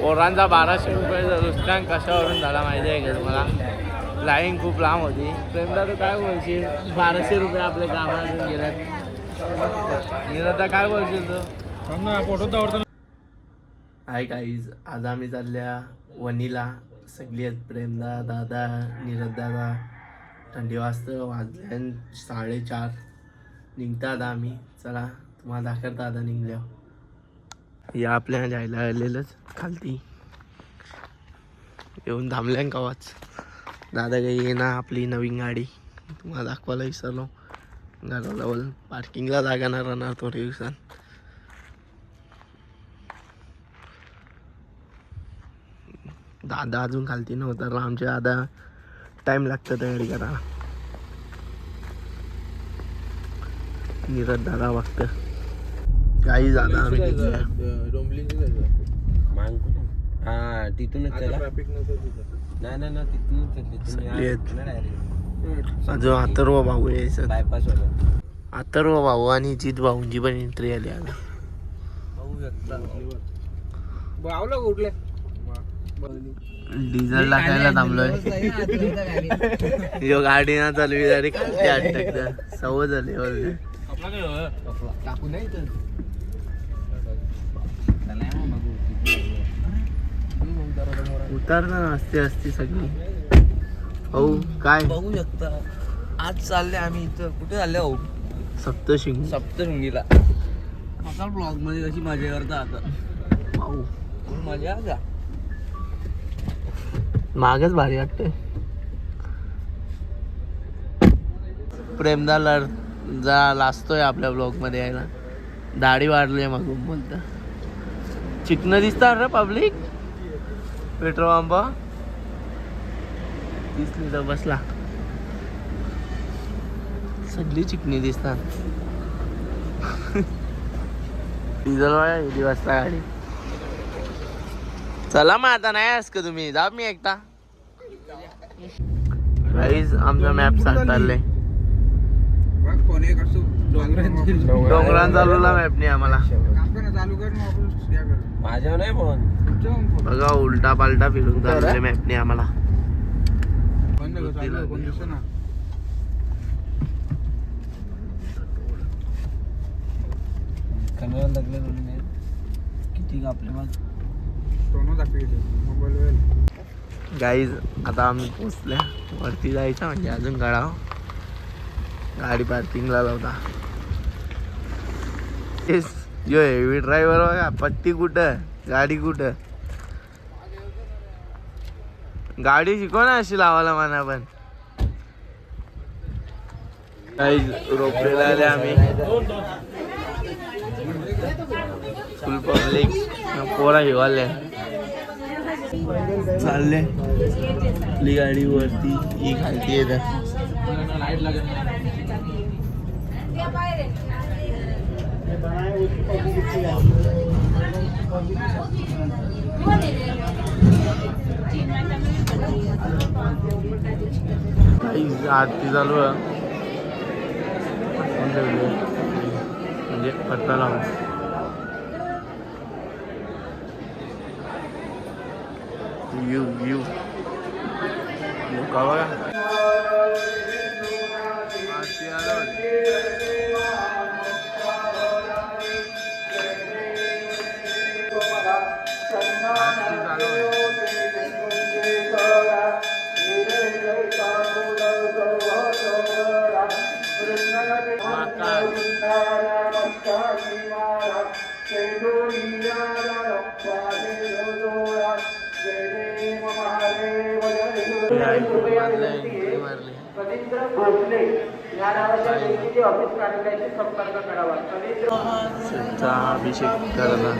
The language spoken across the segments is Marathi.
पोरांचा बाराशे रुपयाचा रुस्टान कशावरून झाला माहिती आहे का तुम्हाला? लाईन खूप लांब होती. प्रेमदा तू काय बोलशील? बाराशे रुपये आपल्या गावातून गेल्यात निरता काय बोलशील तू? हाय काहीच आज आम्ही चालल्या वनीला. सगळी आहेत प्रेमदा दादा निरद दादा थंडी वाजतं वाजल्या साडेचार. निघतात आम्ही. चला तुम्हाला दाखवता आता निघल्यावर. या आपल्या जायला आलेलंच खालती. येऊन थांबल्या कवाच दादा काही येणार आपली नवीन गाडी. तुम्हाला दाखवायला विसरलो. घराजवळ पार्किंगला जागा ना राहणार थोड्या दिवसात दादा अजून खालती नव्हता. आमचे दादा टाइम लागतं तयारी करा निरज दादा बघतं काही झालं आम्ही निघलोय. हा तिथूनच चला. नाही नाही ना तिथूनच चल, तिथून सगळे आहेत. अजून अथर्व भाऊ यायचं. बायपास वर अथर्व भाऊ आणि जित भाऊंची पण एंट्री आली आता. कुठले? डिझेल टाकायला थांबलोय. यो गाडी ना चालवी तरी खालती अटकत सवय झाली already. टाकू नाही तर उतरणार असते असते सगळी. हो काय? बघू शकता. आज चालले आम्ही इथं. कुठे चालले हो सप्तशिंग. सप्तशृंगीला. आता ब्लॉगमध्ये कशी मजा करता आता? भाऊ. मजा का मागच भारी वाटतंय. प्रेमदा लढ जा लाजतोय आपल्या ब्लॉगमध्ये यायला. दाढी वाढली मागून बोलत चिकन दिसतात रे पब्लिक पेट्रोल पंप दिसली तर बसला. सगळी चिकणी दिसतात. डिझेल वाया किती वाजता गाडी. चला मग आता नाही आस का तुम्ही? जा मी एकटा. गाईज आमचा मॅप चालले डोंगरान चालवला मॅपने आम्हाला. माझ्या नाही पण बघा उलटा पालटा फिरून चालले मॅपने आम्हाला. कॅमेरा लागले किती आपले मग गाईज आता आम्ही पोचल्या. वरती जायचं म्हणजे अजून गळाव गाडी पार्किंगला लावता. तेच यो हेवी ड्रायव्हर बघा पट्टी कुठं? गाडी कुठं? गाडी शिकव ना अशी लावायला म्हणा पण. काही रोपलेला आले आम्ही. फुल पब्लिक पोरा हिवाले चालले. आपली गाडी वरती. ही खालती येत आरती चालू आहे. म्हणजे पत्ता लावून. यू यू यू का अभिषेक करायला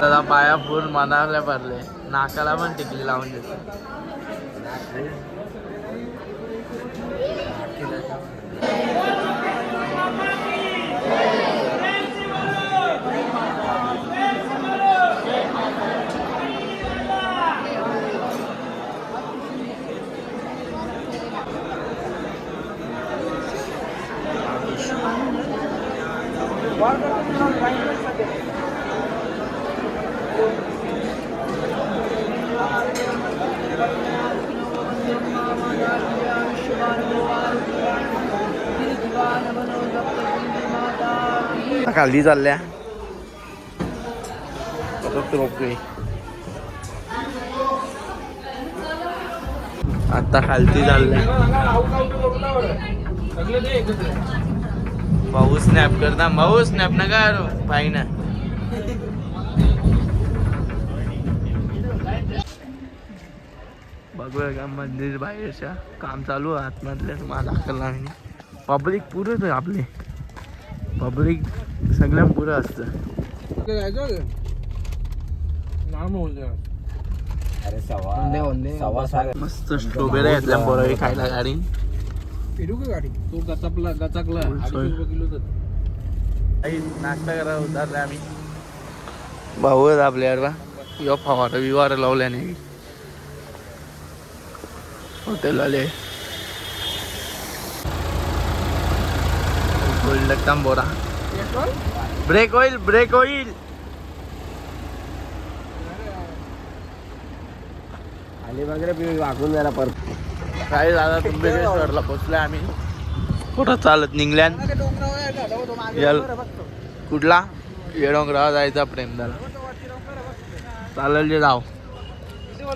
त्याला पाया फुल मनाला भरले. नाकाला पण टिकली लावून देतो. Guarda la खाली चालल्या. फक्त आता खालती चालल्या. भाऊ स्नॅप करता भाऊ स्नॅप नका भाई ना. बघूया का मंदिर बाहेरच्या. काम चालू आहे आतमधल्या मला दाखवला नाही पब्लिक पुरत आहे आपले. पब्लिक सगळ्या पुरं असतं. मस्त स्ट्रॉबेरी घेतल्या बोरावी खायला गाडी. तो गचपला गचकला. नाश्ता करा उतारले आम्ही. भाऊ आपल्यावर बा. यो फवारा विवार लावल्याने हॉटेल आले एकदम बोरा ब्रेक होईल ब्रेक होईल अलिबाग रे वागून जायला परत. काय दादा तुंबेश्वरला पोचले आम्ही. कुठं चालत निघल्यान? कुठला? येडोंगरावा जायचा प्रेमदाला चालेल जे जाव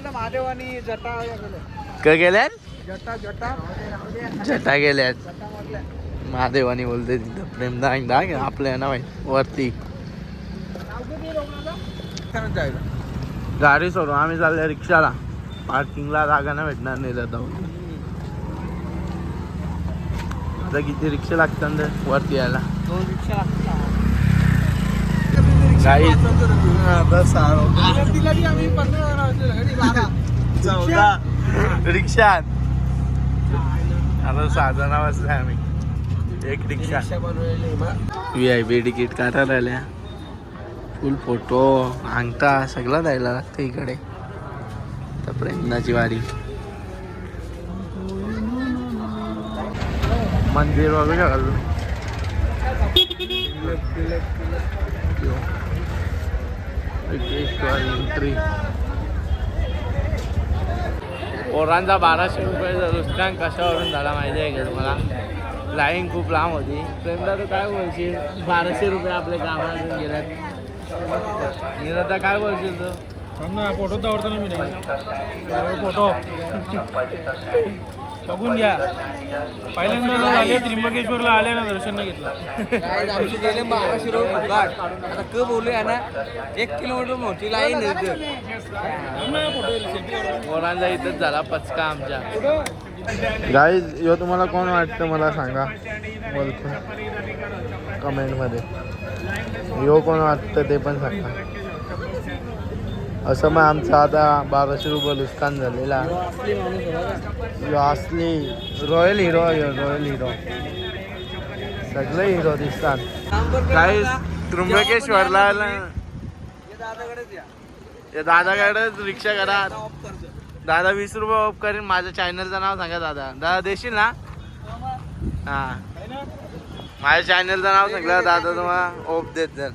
महादेवानी जटा काय गेल्यात? जटा जटा. जटा गेल्यात. महादेवानी बोलते तिथं. प्रेमदा एकदा आपल्या ना माहीत वरती. गाडी सोडून आम्ही चालले रिक्षाला. पार्किंगला जागा नाही भेटणार नाही जाता आता किती रिक्षा लागतात वरती यायला. दोन रिक्षा रिक्षात. आता सहा जण बसले आम्ही. एक रिक्षा. व्ही आय पी तिकीट काढायला राहिल्या. फुल फोटो अंगठा सगळं द्यायला लागतं इकडे. तर प्रेमनाची वारी. मंदिर बघू शकाल एंट्री पोरांचा बाराशे रुपयाचा रुस्टान कशावरून झाला माहिती आहे का तुम्हाला? लाईन खूप लांब होती. प्रेमदा तर काय बोलशील? बाराशे रुपये आपल्या कामातून गेल्यात. निरता काय बोलशील तू? फोटो दावडतो ना मी नाही. फोटो. बघून घ्या. पहिल्यांदा आले त्र्यंबकेश्वरला आले ना दर्शन नाही घेतलं. आमचे गेले बाराशे रुपये फुकट आता क बोलूया ना? एक किलोमीटर मोठी लाईन. पोरांचा इथंच झाला पचका आमच्या. गाईज यो तुम्हाला कोण वाटतं मला सांगा? बोलतो. कमेंटमध्ये यो कोण वाटतं ते पण सांगा. असं मग आमचं आता बाराशे रुपये नुकसान झालेला यो असली रॉयल हिरो यो रॉयल हिरो सगळे हिरो दिसतात. काही त्र्यंबकेश्वरला या दादाकडेच रिक्षा करा. दादा वीस रुपये ऑफ करेन. माझ्या चॅनलचं नाव सांगा दादा. दादा देशील ना? हा. माझ्या चॅनलचं नाव सांगलं दादा तुम्हाला. ऑफ देत जर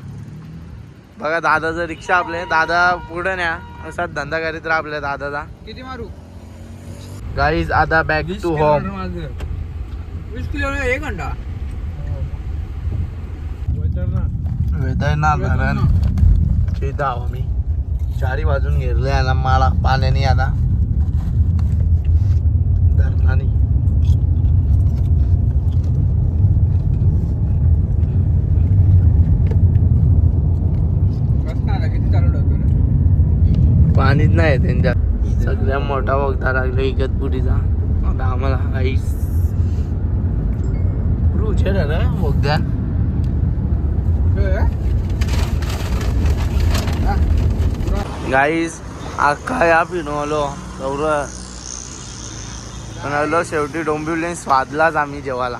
बघा दादाचं रिक्षा आपले. दादा पुढे न्या. असाच धंदा करीत राहा आपल्या दादाचा. किती मारू? गाईज आता बॅक टू होम वीस किलो एक घंटा. धरण. इथं आहो मी. चारी बाजून घेरले याला माळा. पाण्याने आता धरणाने किती चालू ठेवतो पाणीच नाही त्यांच्यात सगळ्या मोठा बघता लागला इगतपुरीचा. आता आम्हाला आईस रुचे रे बोगद्या गाईस अख्खा या पिनवलो सौर पण शेवटी डोंबिवली स्वादलाच आम्ही जेवायला.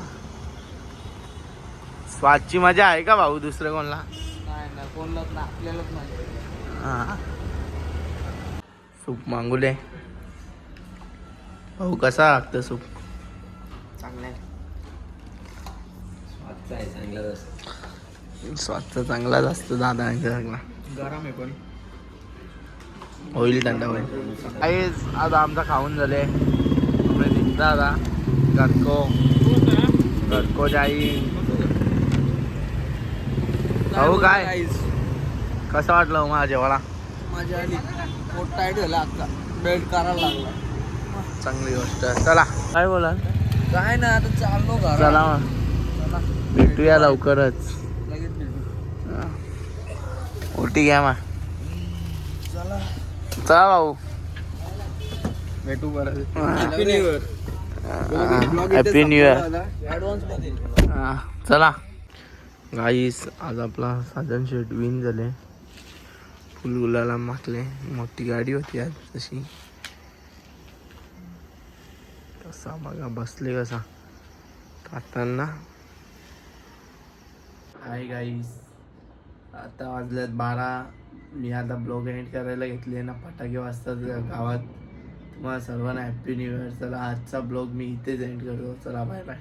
स्वादची मजा आहे का भाऊ दुसरं कोणला? नाही ना कोणलाच ना आपल्यालाच नाही हा. सूप मागुले भाऊ कसा लागतं सूप? चांगलं. स्वादचा चांगलाच असतो दादा सगळा. गरम आहे पण. होईल थंड होईल. काहीच आता आमचा खाऊन झाले. पुढे निघता आता गडको गडको जाईल भाऊ काय? कसं वाटलं माझ्या जेवाला माझ्या आली. पोट टाईट झाला आता. बेल्ट करायला लागला. चांगली गोष्ट आहे. चला. काय बोला? काय ना आता चाललो घरा चला भेटूया लवकरच. लगेच भेटू. ओटी घ्या मग चला. चला भाऊ. भेटू बरं हॅपी न्यू इयर हा, चला. गाईस आज आपला साधन शेट विन झाले. फुल गुलाला मागले मोठी गाडी होती आज तशी. कसा बघा बसले कसा. खाताना हाय गाईस आता वाजल्यात बारा. मी आता ब्लॉग एंड करायला घेतले ना फटाके वाजतात गावात. तुम्हाला सर्वांना हॅप्पी न्यू इयर चला आजचा ब्लॉग मी इथेच एंड करतो. चला बाय बाय